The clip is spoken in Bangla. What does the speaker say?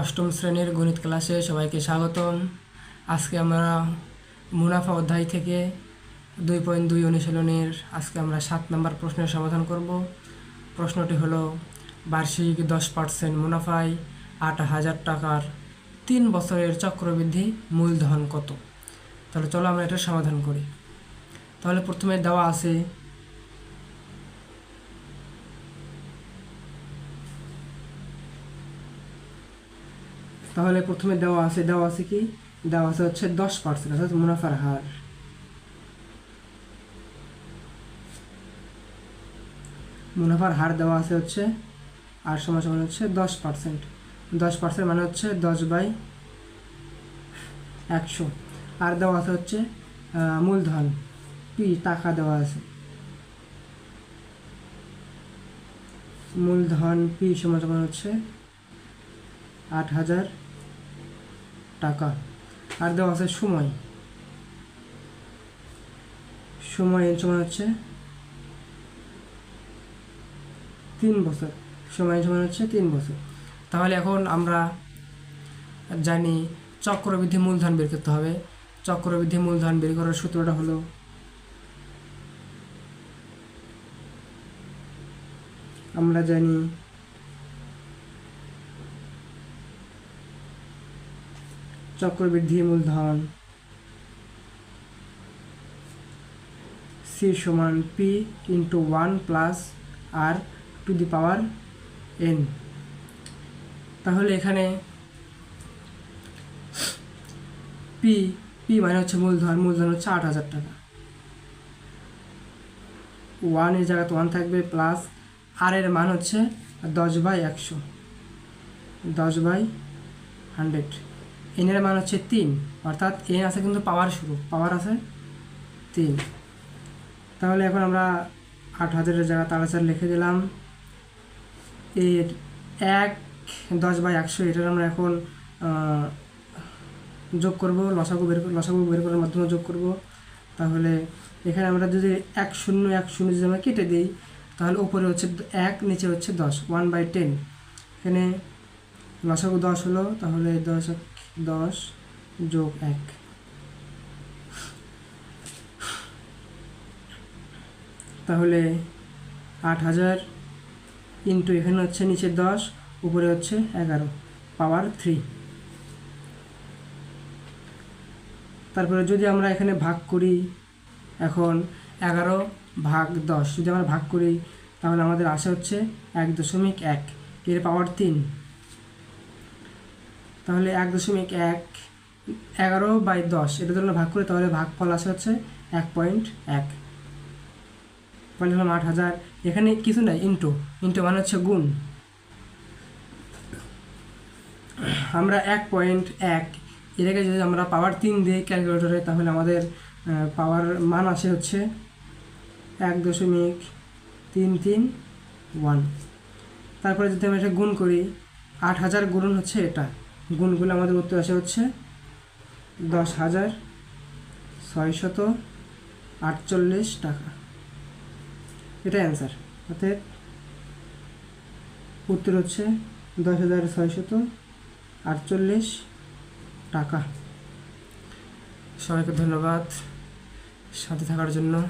অষ্টম শ্রেণির গণিত ক্লাসে সবাইকে স্বাগতম। আজকে আমরা মুনাফা অধ্যায় থেকে দুই পয়েন্ট দুই অনুশীলনের আজকে আমরা সাত নম্বর প্রশ্নের সমাধান করব। প্রশ্নটি হলো, বার্ষিক দশ পার্সেন্ট মুনাফায় আট হাজার টাকার তিন বছরের চক্রবৃদ্ধি মূলধন কত? তাহলে চলো আমরা এটার সমাধান করি। তাহলে প্রথমে দেওয়া আছে তাহলে প্রথমে দেওয়া আছে দেওয়া আছে কি? দেওয়া আছে হচ্ছে দশ পার্সেন্ট, অর্থাৎ মুনাফার হার। মুনাফার হার দেওয়া আছে হচ্ছে আর সমান সমান হচ্ছে দশ পার্সেন্ট। দশ পার্সেন্ট মানে হচ্ছে দশ বাই একশো। আর দেওয়া আছে হচ্ছে মূলধন। পি, টাকা দেওয়া আছে। মূলধন, পি সমান সমান হচ্ছে আট হাজার টাকা। আর দেওয়া আছে সময়। সময় এর সমান হচ্ছে তিন বছর। সময় সমান হচ্ছে তিন বছর। তাহলে এখন আমরা জানি চক্রবৃদ্ধি মূলধন বের করতে হবে। চক্রবৃদ্ধি মূলধন বের করার সূত্রটা হলো আমরা জানি চক্রবৃদ্ধি মূলধন সি সমান P into one plus r to the power n তাহলে এখানে পি পি মানে হচ্ছে মূলধন মূলধন হচ্ছে আট হাজার টাকা। ওয়ানের জায়গাতে ওয়ান থাকবে প্লাস আর এর মান হচ্ছে দশ বাই একশো, দশ বাই হান্ড্রেড এনের মান হচ্ছে তিন। অর্থাৎ এন আছে কিন্তু পাওয়ার শুরু। পাওয়ার আছে তিন। তাহলে এখন আমরা আট হাজারের জায়গা তাড়াচার লিখে দিলাম। এর এক, দশ বাই একশো, এটার আমরা এখন যোগ করব, লসাগু বের লসাগু বের করার মাধ্যমে যোগ করব। তাহলে এখানে আমরা যদি এক শূন্য এক শূন্য যদি আমরা কেটে দিই, তাহলে উপরে হচ্ছে এক, নিচে হচ্ছে দশ ওয়ান বাই টেন এখানে লসাগু দশ হলো, তাহলে দশ দশ যোগ এক। তাহলে আট হাজার ইন্টু এখানে হচ্ছে নিচে দশ, উপরে হচ্ছে এগারো, পাওয়ার থ্রি। তারপরে যদি আমরা এখানে ভাগ করি, এখন এগারো ভাগ দশ, যদি আমরা ভাগ করি, তাহলে আমাদের আসে হচ্ছে এক দশমিক এক, এর পাওয়ার তিন। তাহলে এক দশমিক এক এগারো বাই দশ, এটা আমরা ভাগ করে, তাহলে ভাগফল আসে হচ্ছে এক পয়েন্ট এক। পয়েন্ট হলাম আট হাজার। এখানে কিছু নাই ইন্টু ইন্টু মানে হচ্ছে গুণ। আমরা এক পয়েন্ট এক, এটাকে যদি আমরা পাওয়ার তিন দিই ক্যালকুলেটরে তাহলে আমাদের পাওয়ার মান আসে হচ্ছে এক দশমিক তিন তিন ওয়ান তারপরে যদি আমরা এটা গুণ করি, আট হাজার গুণ হচ্ছে এটা। গুণ করলে আমাদের উত্তর আসে হচ্ছে দশ হাজার ছয়শত আটচল্লিশ টাকা। এটাই অ্যান্সার অর্থাৎ উত্তর হচ্ছে দশ হাজার ছয়শত আটচল্লিশ টাকা। সবাইকে ধন্যবাদ। সাথে থাকার জন্য।